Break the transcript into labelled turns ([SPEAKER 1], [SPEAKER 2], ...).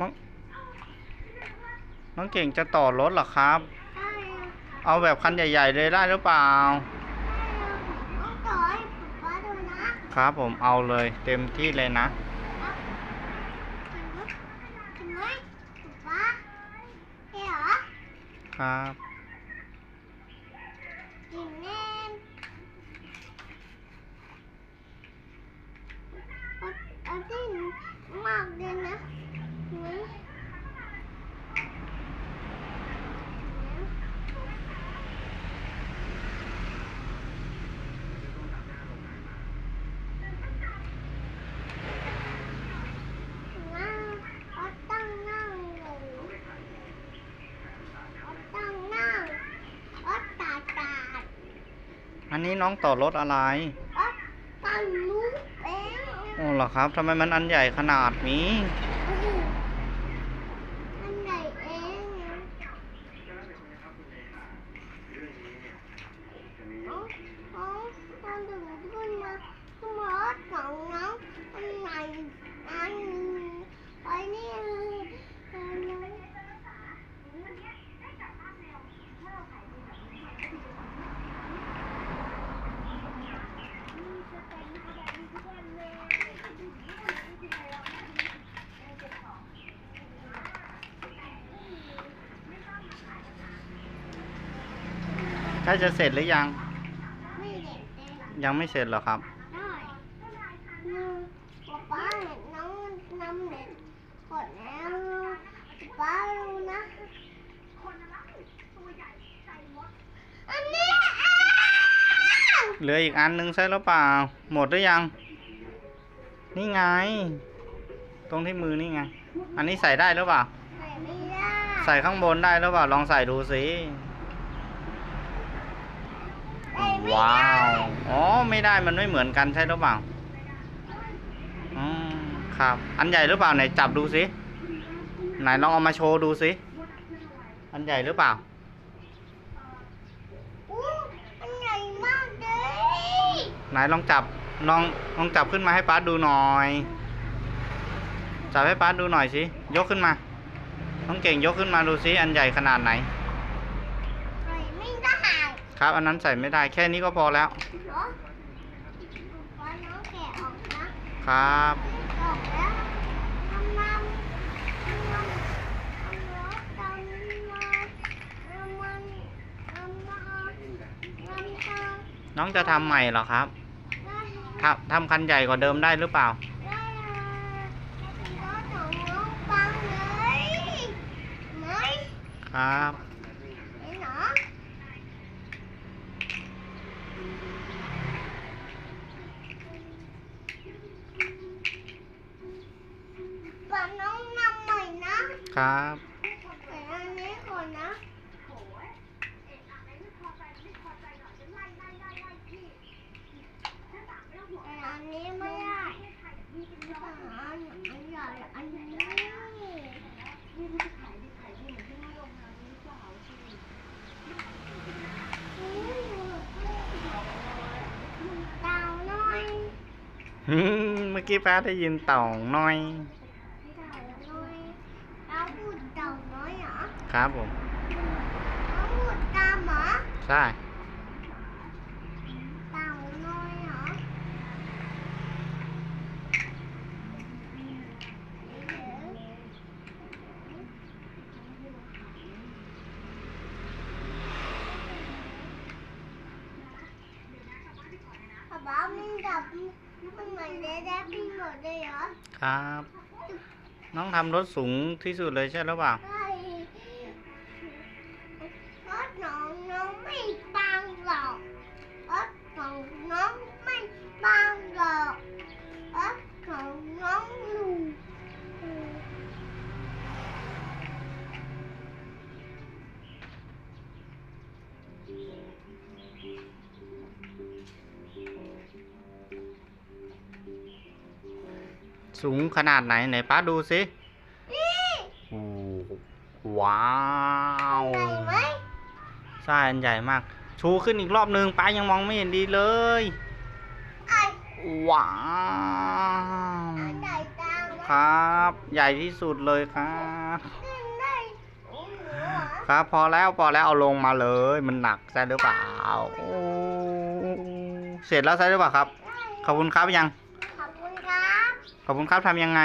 [SPEAKER 1] น้องน้องเก่งจะต่อรถเหรอครับ
[SPEAKER 2] ใช่อะ
[SPEAKER 1] เอาแบบคันใหญ่ ๆ เลยได้หรือเปล่า
[SPEAKER 2] ต้องต่อให้ป๊าดูนะครับ
[SPEAKER 1] ผมเอาเลยเต็มที่เลยนะ
[SPEAKER 2] เห็นไหมป๊าเอ๋เหรอ
[SPEAKER 1] ครับ
[SPEAKER 2] กินแน่นเอาเอาที่มากเลยนะ เห็นไหมนั่งเขาตั้งนั่งเลยเขาตั้งนั่งเขาตาตา
[SPEAKER 1] อันนี้น้องต่อรถอะไร
[SPEAKER 2] เขาตั้งลูกเอง
[SPEAKER 1] โอ้เหรอครับทำไมมันอันใหญ่ขนาดนี้
[SPEAKER 2] อันใหญ่เองเอาเอาตอนถึงขึ้นมาขึ้นมารถสองน้องอันใหญ่อันไอ้นี่อันนั้น
[SPEAKER 1] ใก ล้จะเสร็จหรือยัง
[SPEAKER 2] ไม่เด็ดเอง
[SPEAKER 1] ยังไม่เสร็จเหรอครับ
[SPEAKER 2] ได้น้องป๊าป๊าเห็นน้องน้ำเด็ดหมดแล้วป๊ารู้นะอันนี้อ้าว
[SPEAKER 1] เหลืออีกอันนึงใช่หรือเปล่า หมดหรือยัง นี่ไง ตรงที่มือนี่ไง อันนี้ใส่ได้หรือเปล่า
[SPEAKER 2] ใส่ไม่ได้
[SPEAKER 1] ใส่ข้างบนได้หรือเปล่า ลองใส่ดูสิ
[SPEAKER 2] ใส่ไม่
[SPEAKER 1] ว้า
[SPEAKER 2] ได้
[SPEAKER 1] วอ๋อ ไม่ได้มันไม่เหมือนกันใช่หรือเปล่าอืมครับ อันใหญ่หรือเปล่าไหนจับดูสิ ไหนลองเอามาโชว์ดูสิ อันใหญ่หรือเปล่า
[SPEAKER 2] อู้อันใหญ่มากเลย
[SPEAKER 1] ไหนลองจับ ลองลองจับขึ้นมาให้ป้าดูหน่อย จับให้ป้าดูหน่อยสิ ยกขึ้นมา น้องเก่งยกขึ้นมาดูสิ อันใหญ่ขนาดไหน
[SPEAKER 2] ใส่ไม่ได้
[SPEAKER 1] ครับ อันนั้นใส่ไม่ได้แค่นี้ก็พอแล้ว
[SPEAKER 2] เหรอป๊าน้องแกะออกนะ
[SPEAKER 1] ครับ
[SPEAKER 2] ออกแล้วทำน้ำทำน้ำเอารถดำมาเอามันเอามาเอามา
[SPEAKER 1] น้องจะทำใหม่เหรอครับ
[SPEAKER 2] ได้
[SPEAKER 1] ทำทำคันใหญ่กว่าเดิมได้หรือเปล่า
[SPEAKER 2] ได้รถของน้องฟังเลยไหน
[SPEAKER 1] ครับ
[SPEAKER 2] ไหนหนอป๊าน้องนำใหม่นะครับ แต่อันนี้ก่อนนะ แต่อันนี้ไม่ได้แต่อันอันใหญ่ อันนี้เต่าน้อย
[SPEAKER 1] ฮึ่มเมื่อกี้ป้าได้ยินเต่าน้อย
[SPEAKER 2] เต่าน้อยแล้วพูดเต่าน้อยเหรอ
[SPEAKER 1] ครับผม
[SPEAKER 2] แล้วพูดตามเหรอ
[SPEAKER 1] ใช่
[SPEAKER 2] เต่าน้อยเหรอป๊าป๊ามันดับมันเหมือนเดดแดบไปหมดเลยเหรอ
[SPEAKER 1] ครับ น้องทำรถสูงที่สุดเลยใช่หรือเปล่า
[SPEAKER 2] ใช่
[SPEAKER 1] สูงขนาดไหนไหนป้าดูสิโอ้ว้าว
[SPEAKER 2] ใช่
[SPEAKER 1] อันใหญ่มาก ชูขึ้นอีกรอบนึงป้ายังมองไม่เห็นดีเลยว้าวครับ ใหญ่ที่สุดเลยครับ ครับพอแล้วพอแล้วเอาลงมาเลย มันหนักใช่หรือเปล่าเสร็จแล้วใช่หรือเปล่าครับ ขอบคุณครับยัง
[SPEAKER 2] ขอบคุณครับ
[SPEAKER 1] ทำยังไง